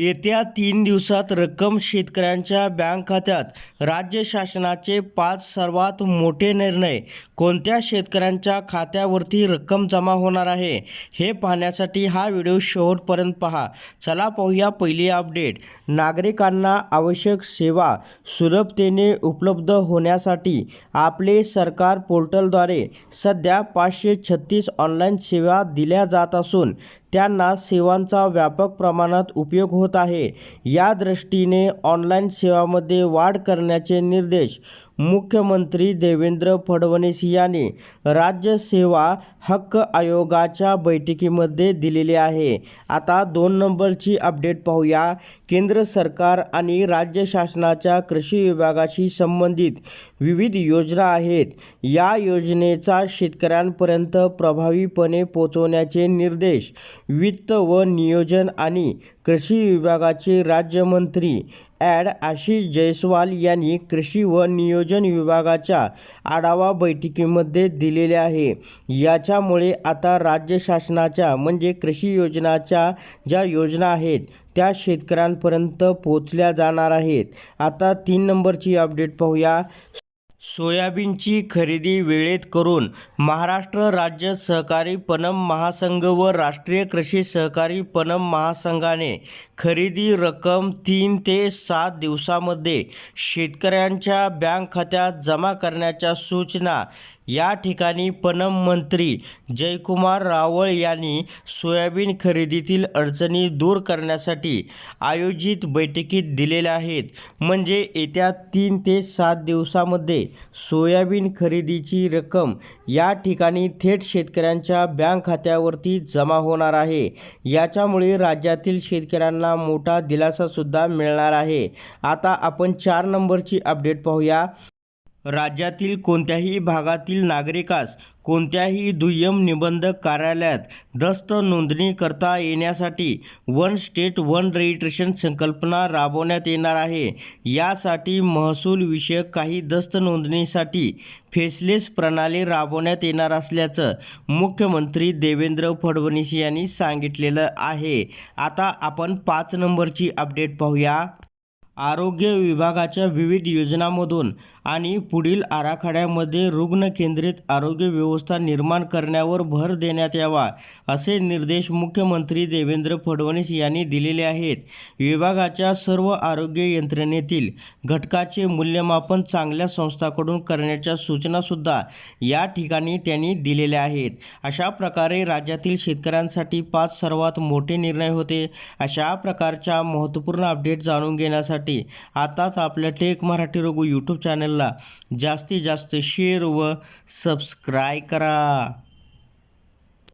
येत्या तीन दिवसात रक्कम शेतकऱ्यांच्या बँक खात्यात राज्य शासनाचे पाच सर्वात मोठे निर्णय कोणत्या शेतकऱ्यांच्या खात्यावरती रक्कम जमा होणार आहे हे पाहण्यासाठी हा व्हिडिओ शेवटपर्यंत पहा. चला पाहूया पहिली अपडेट. नागरिकांना आवश्यक सेवा सुलभतेने उपलब्ध होण्यासाठी आपले सरकार पोर्टलद्वारे सध्या पाचशे छत्तीस ऑनलाईन सेवा दिल्या जात असून त्यांना सेवांचा व्यापक प्रमाणात उपयोग होत आहे. या दृष्टीने ऑनलाईन सेवामध्ये वाढ करण्याचे निर्देश मुख्यमंत्री देवेंद्र फडणवीस यांनी राज्य सेवा हक्क आयोगाच्या बैठकीमध्ये दिलेले आहे. आता दोन नंबरची अपडेट पाहूया. केंद्र सरकार आणि राज्य शासनाच्या कृषी विभागाशी संबंधित विविध योजना आहेत. या योजनेचा शेतकऱ्यांपर्यंत प्रभावीपणे पोचवण्याचे निर्देश वित्त व नियोजन आणि कृषी विभागाचे राज्यमंत्री ॲड आशिष जयस्वाल यांनी कृषी व नियोजन विभागाच्या आढावा बैठकीमध्ये दिलेले आहे. याच्यामुळे आता राज्य शासनाच्या म्हणजे कृषी योजनाच्या ज्या योजना आहेत त्या शेतकऱ्यांपर्यंत पोचल्या जाणार आहेत. आता तीन नंबरची अपडेट पाहूया. सोयाबीनची खरेदी वेळेत करून महाराष्ट्र राज्य सहकारी पणन महासंघ व राष्ट्रीय कृषी सहकारी पणन महासंघाने खरेदी रक्कम तीन ते सात दिवसामध्ये शेतकऱ्यांच्या बँक खात्यात जमा करण्याच्या सूचना या ठिकाणी पणन मंत्री जयकुमार रावळ यांनी सोयाबीन खरेदीतील अडचणी दूर करण्यासाठी आयोजित बैठकीत दिलेल्या आहेत. म्हणजे येत्या तीन ते सात दिवसामध्ये सोयाबीन खरेदीची रक्कम या ठिकाणी थेट शेतकऱ्यांच्या बँक खात्यावरती जमा होणार आहे. याच्यामुळे राज्यातील शेतकऱ्यांना मोठा दिलासासुद्धा मिळणार आहे. आता आपण चार नंबरची अपडेट पाहूया. राज्यातील कोणत्याही भागातील नागरिकास कोणत्याही दुय्यम निबंधक कार्यालयात दस्त नोंदणी करता येण्यासाठी वन स्टेट वन रजिस्ट्रेशन संकल्पना राबवण्यात येणार आहे. यासाठी महसूल विषयक काही दस्त नोंदणीसाठी फेसलेस प्रणाली राबवण्यात येणार असल्याचं मुख्यमंत्री देवेंद्र फडणवीस यांनी सांगितलेलं आहे. आता आपण पाच नंबरची अपडेट पाहूया. आरोग्य विभागाच्या विविध योजनांमधून आणि पुढील आराखड्यामध्ये रुग्ण केंद्रित आरोग्य व्यवस्था निर्माण करण्यावर भर देण्यात यावा असे निर्देश मुख्यमंत्री देवेंद्र फडणवीस यांनी दिलेले आहेत. विभागाच्या सर्व आरोग्य यंत्रणेतील घटकाचे मूल्यमापन चांगल्या संस्थांकडून करण्याच्या सूचनासुद्धा या ठिकाणी त्यांनी दिलेल्या आहेत. अशा प्रकारे राज्यातील शेतकऱ्यांसाठी पाच सर्वात मोठे निर्णय होते. अशा प्रकारच्या महत्त्वपूर्ण अपडेट जाणून घेण्यासाठी आताच आपल्या Tech Marathi Raghu YouTube channel चॅनलला जास्तीत जास्त शेअर व सबस्क्राय करा.